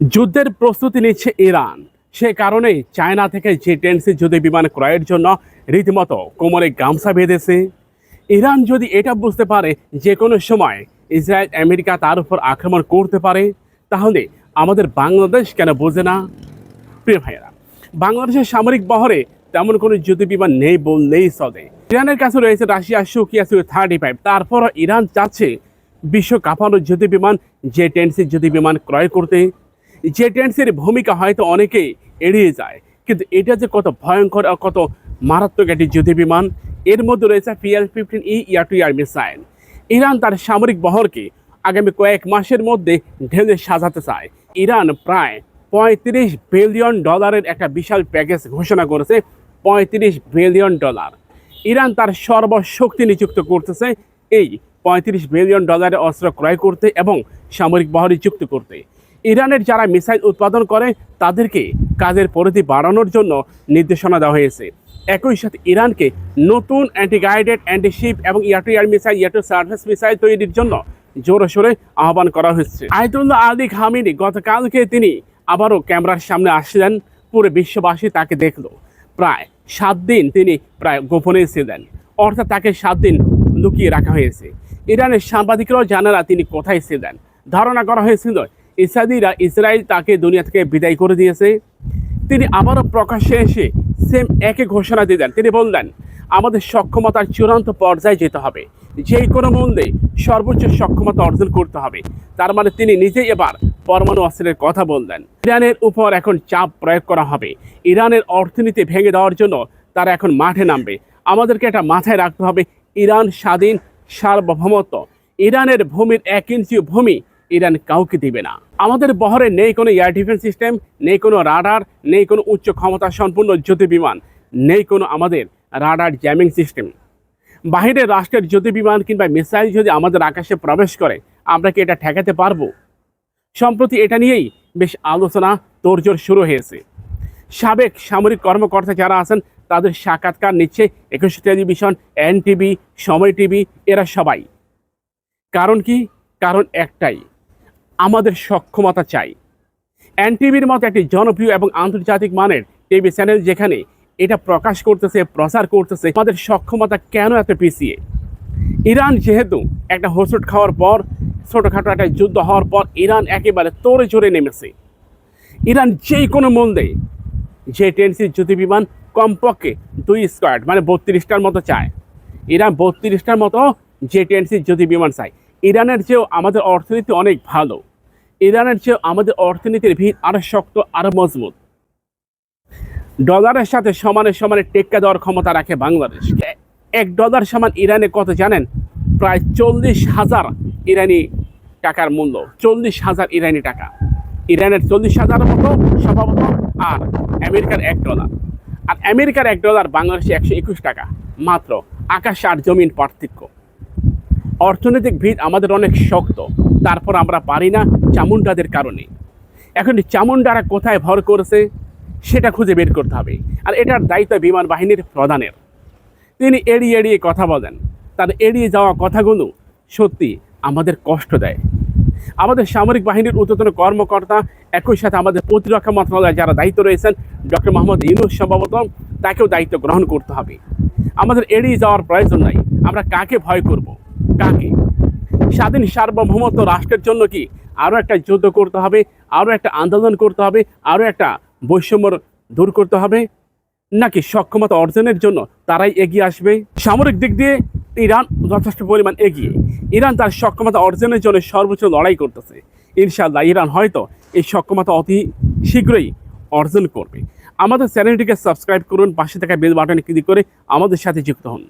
যুদ্ধের প্রস্তুতি নিচ্ছে ইরান। সে কারণেই চায়না থেকে যে টেন্সি যুদ্ধ বিমান ক্রয়ের জন্য রীতিমতো কোমরে গামছা বেঁধেছে। ইরান যদি এটা বুঝতে পারে, যে কোনো সময় ইসরায়েল, আমেরিকা তার উপর আক্রমণ করতে পারে, তাহলে আমাদের বাংলাদেশ কেন বোঝে না? প্রিয় ভাইয়েরা, বাংলাদেশের সামরিক বহরে তেমন কোনো যুদ্ধ বিমান নেই বললেই চলে। ইরানের কাছে রয়েছে রাশিয়া সুকিয়া সু থার্টি ফাইভ। তারপরও ইরান চাচ্ছে বিশ্ব কাঁপানো যুদ্ধ বিমান, যে টেন্সি যুদ্ধ বিমান ক্রয় করতে। যে টেন্সের ভূমিকা হয়তো অনেকেই এড়িয়ে যায়, কিন্তু এটা যে কত ভয়ঙ্কর আর কত মারাত্মক একটি যুদ্ধ বিমান এর মধ্যে রয়েছে PL fifteen E air to air missile Iran তার সামরিক বহরকে আগামী কয়েক মাসের মধ্যে ঢেলে সাজাতে চায়। ইরান প্রায় পঁয়ত্রিশ বিলিয়ন ডলারের একটা বিশাল প্যাকেজ ঘোষণা করেছে, পঁয়ত্রিশ বিলিয়ন ডলার। ইরান তার সর্বশক্তি নিযুক্ত করতেছে, এই পঁয়ত্রিশ বিলিয়ন ডলারের অস্ত্র ক্রয় করতে এবং সামরিক বহরে যুক্ত করতে। ইরানের যারা মিসাইল উৎপাদন করে, তাদেরকে কাজের পরিধি বাড়ানোর জন্য নির্দেশনা দেওয়া হয়েছে। একই সাথে ইরানকে নতুন অ্যান্টি গাইডেড অ্যান্টি শিপ এবং air to air missile air to service missile তৈরির জন্য জোরে সোরে আহ্বান করা হয়েছে। আয়তুল্লাহ আলী খামিনি গতকালকে তিনি আবারও ক্যামেরার সামনে আসলেন, পুরো বিশ্ববাসী তাকে দেখল। প্রায় সাত দিন তিনি প্রায় গোপনে ছিলেন, অর্থাৎ তাকে সাত দিন লুকিয়ে রাখা হয়েছে। ইরানের সাংবাদিকরাও জানে তিনি কোথায় ছিলেন। ধারণা করা হয়েছিল ইসরায়েলিরা ইসরায়েল তাকে দুনিয়া থেকে বিদায় করে দিয়েছে। তিনি আবারও প্রকাশ্যে এসে সেম একে ঘোষণা দিলেন তিনি বললেন, আমাদের সক্ষমতার চূড়ান্ত পর্যায়ে যেতে হবে। যে কোনো মূল্যে সর্বোচ্চ সক্ষমতা অর্জন করতে হবে। তার মানে তিনি নিজেই এবার পরমাণু অস্ত্রের কথা বললেন। ইরানের উপর এখন চাপ প্রয়োগ করা হবে। ইরানের অর্থনীতি ভেঙে দেওয়ার জন্য তারা এখন মাঠে নামবে। আমাদেরকে এটা মাথায় রাখতে হবে, ইরান স্বাধীন সার্বভৌমত্ব। ইরানের ভূমির এক ইঞ্চি ভূমি ইরান কাউকে দিবে না। আমাদের বহরে নেই কোনো এয়ার ডিফেন্স সিস্টেম নেই কোনো রাডার নেই কোনো উচ্চ ক্ষমতা সম্পূর্ণ জ্যোতি বিমান নেই কোনো আমাদের রাডার জ্যামিং সিস্টেম বাহিরের রাষ্ট্রের জ্যোতি বিমান কিংবা মিসাইল যদি আমাদের আকাশে প্রবেশ করে, আমরা কি এটা ঠেকাতে পারব? সম্প্রতি এটা নিয়েই বেশ আলোচনা, তোড়জোড় শুরু হয়েছে। সাবেক সামরিক কর্মকর্তা যারা আছেন, তাদের সাক্ষাৎকার নিচ্ছে একুশ টেলিভিশন এন টিভি সময় টিভি, এরা সবাই। কারণ কি? কারণ একটাই। আমাদের সক্ষমতা চাই। এন টিভির মতো একটি জনপ্রিয় এবং আন্তর্জাতিক মানের টিভি চ্যানেল যেখানে এটা প্রকাশ করতেছে, প্রচার করতেছে, আমাদের সক্ষমতা কেন এত পিছিয়ে? ইরান যেহেতু একটা হোসট খাওয়ার পর, ছোটোখাটো একটা যুদ্ধ হওয়ার পর ইরান একেবারে তোড়ে জোরে নেমেছে। ইরান যেই কোনো মূল্যে যে টেন্সির যুদ্ধ বিমান কমপক্ষে দুই স্কোয়াড মানে বত্রিশটার মতো চায়। ইরান বত্রিশটার মতো যে টেন্সির যুদ্ধ বিমান চায়। ইরানের চেয়েও আমাদের অর্থনীতি অনেক ভালো। ইরানের চেয়ে আমাদের অর্থনীতির ভিড় আরও শক্ত আরও মজবুত। ডলারের সাথে সমানে সমানে টেক্কা দেওয়ার ক্ষমতা রাখে বাংলাদেশ। এক ডলার সমান ইরানে কত জানেন? প্রায় চল্লিশ হাজার ইরানি টাকার মূল্য। চল্লিশ হাজার ইরানি টাকা। ইরানের চল্লিশ হাজার মতো সম্ভবত আর আমেরিকার এক ডলার। আর আমেরিকার এক ডলার বাংলাদেশে একশো একুশ টাকা। মাত্র আকাশ আর জমিন পার্থক্য। অর্থনৈতিক ভিত আমাদের অনেক শক্ত, তারপর আমরা পারি না চামুন্ডাদের কারণে। এখন চামুন্ডারা কোথায় ভর করেছে, সেটা খুঁজে বের করতে হবে, আর এটার দায়িত্ব বিমান বাহিনীর প্রধানের। তিনি এড়িয়ে এড়িয়ে কথা বলেন, তার এড়িয়ে যাওয়া কথাগুলো সত্যি আমাদের কষ্ট দেয়। আমাদের সামরিক বাহিনীর ঊর্ধ্বতন কর্মকর্তা একই সাথে আমাদের প্রতিরক্ষা মন্ত্রণালয়ে যারা দায়িত্ব রয়েছেন, ডক্টর মোহাম্মদ ইউনুস সম্ভবত, তাকেও দায়িত্ব গ্রহণ করতে হবে। আমাদের এড়িয়ে যাওয়ার প্রয়োজন নাই, আমরা কাকে ভয় করব? কাকে স্বাধীন সার্বভৌমত্ব রাষ্ট্রের জন্য কি আরও একটা যুদ্ধ করতে হবে আরও একটা আন্দোলন করতে হবে আরও একটা বৈষম্য দূর করতে হবে? নাকি সক্ষমতা অর্জনের জন্য তারাই এগিয়ে আসবে? সামরিক দিক দিয়ে ইরান যথেষ্ট পরিমাণ এগিয়ে। ইরান তার সক্ষমতা অর্জনের জন্য সর্বোচ্চ লড়াই করতেছে। ইনশাআল্লাহ ইরান হয়তো এই সক্ষমতা অতি শীঘ্রই অর্জন করবে। আমাদের চ্যানেলটিকে সাবস্ক্রাইব করুন, পাশে থাকা বেল বাটনে ক্লিক করে আমাদের সাথে যুক্ত হন।